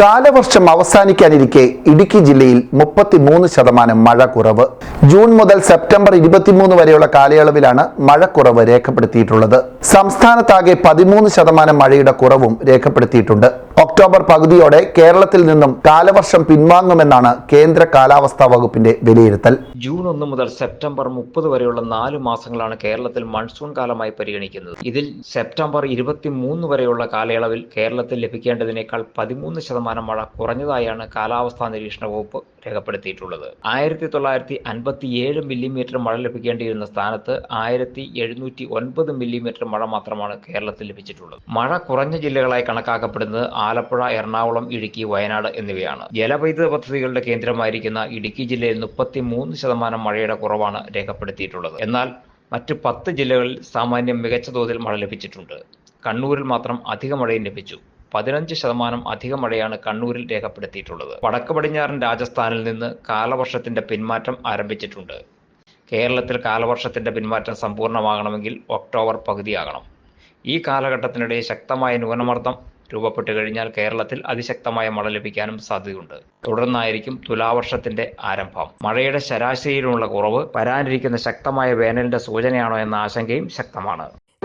കാലവർഷം അവസാനിക്കാനിരിക്കെ ഇടുക്കി ജില്ലയിൽ മുപ്പത്തിമൂന്ന് ശതമാനം മഴ കുറവ്. ജൂൺ മുതൽ സെപ്റ്റംബർ ഇരുപത്തിമൂന്ന് വരെയുള്ള കാലയളവിലാണ് മഴക്കുറവ് രേഖപ്പെടുത്തിയിട്ടുള്ളത്. സംസ്ഥാനത്താകെ പതിമൂന്ന് ശതമാനം മഴയുടെ കുറവും രേഖപ്പെടുത്തിയിട്ടുണ്ട്. ഒക്ടോബർ പകുതിയോടെ കേരളത്തിൽ നിന്നും കാലവർഷം പിൻവാങ്ങുമെന്നാണ് കേന്ദ്ര കാലാവസ്ഥാ വകുപ്പിന്റെ വിലയിരുത്തൽ. ജൂൺ ഒന്ന് മുതൽ സെപ്റ്റംബർ മുപ്പത് വരെയുള്ള നാല് മാസങ്ങളാണ് കേരളത്തിൽ മൺസൂൺ കാലമായി പരിഗണിക്കുന്നത്. ഇതിൽ സെപ്റ്റംബർ ഇരുപത്തി മൂന്ന് വരെയുള്ള കാലയളവിൽ കേരളത്തിൽ ലഭിക്കേണ്ടതിനേക്കാൾ പതിമൂന്ന് ശതമാനം മഴ കുറഞ്ഞതായാണ് കാലാവസ്ഥാ നിരീക്ഷണ വകുപ്പ് രേഖപ്പെടുത്തിയിട്ടുള്ളത്. ആയിരത്തി തൊള്ളായിരത്തി അൻപത്തി ഏഴ് മില്ലിമീറ്റർ മഴ ലഭിക്കേണ്ടിയിരുന്ന സ്ഥാനത്ത് ആയിരത്തി എഴുന്നൂറ്റി ഒൻപത് മില്ലിമീറ്റർ മഴ മാത്രമാണ് കേരളത്തിൽ ലഭിച്ചിട്ടുള്ളത്. മഴ കുറഞ്ഞ ജില്ലകളായി കണക്കാക്കപ്പെടുന്നത് ആലപ്പുഴ എറണാകുളം ഇടുക്കി വയനാട് എന്നിവയാണ്. ജലവൈദ്യുത പദ്ധതികളുടെ കേന്ദ്രമായിരിക്കുന്ന ഇടുക്കി ജില്ലയിൽ മുപ്പത്തി മൂന്ന് ശതമാനം മഴയുടെ കുറവാണ് രേഖപ്പെടുത്തിയിട്ടുള്ളത്. എന്നാൽ മറ്റ് പത്ത് ജില്ലകളിൽ സാമാന്യം മികച്ച തോതിൽ മഴ ലഭിച്ചിട്ടുണ്ട്. കണ്ണൂരിൽ മാത്രം അധിക മഴയും ലഭിച്ചു. പതിനഞ്ച് ശതമാനം അധിക മഴയാണ് കണ്ണൂരിൽ രേഖപ്പെടുത്തിയിട്ടുള്ളത്. വടക്ക് പടിഞ്ഞാറൻ രാജസ്ഥാനിൽ നിന്ന് കാലവർഷത്തിന്റെ പിന്മാറ്റം ആരംഭിച്ചിട്ടുണ്ട്. കേരളത്തിൽ കാലവർഷത്തിന്റെ പിന്മാറ്റം സമ്പൂർണമാകണമെങ്കിൽ ഒക്ടോബർ പകുതിയാകണം. ഈ കാലഘട്ടത്തിനിടെ ശക്തമായ ന്യൂനമർദ്ദം രൂപപ്പെട്ടു കഴിഞ്ഞാൽ കേരളത്തിൽ അതിശക്തമായ മഴ ലഭിക്കാനും സാധ്യതയുണ്ട്. തുടർന്നായിരിക്കും തുലാവർഷത്തിന്റെ ആരംഭം. മഴയുടെ ശരാശരിയിലുള്ള കുറവ് വരാനിരിക്കുന്ന ശക്തമായ വേനലിന്റെ സൂചനയാണോ എന്ന ആശങ്കയും ശക്തമാണ്.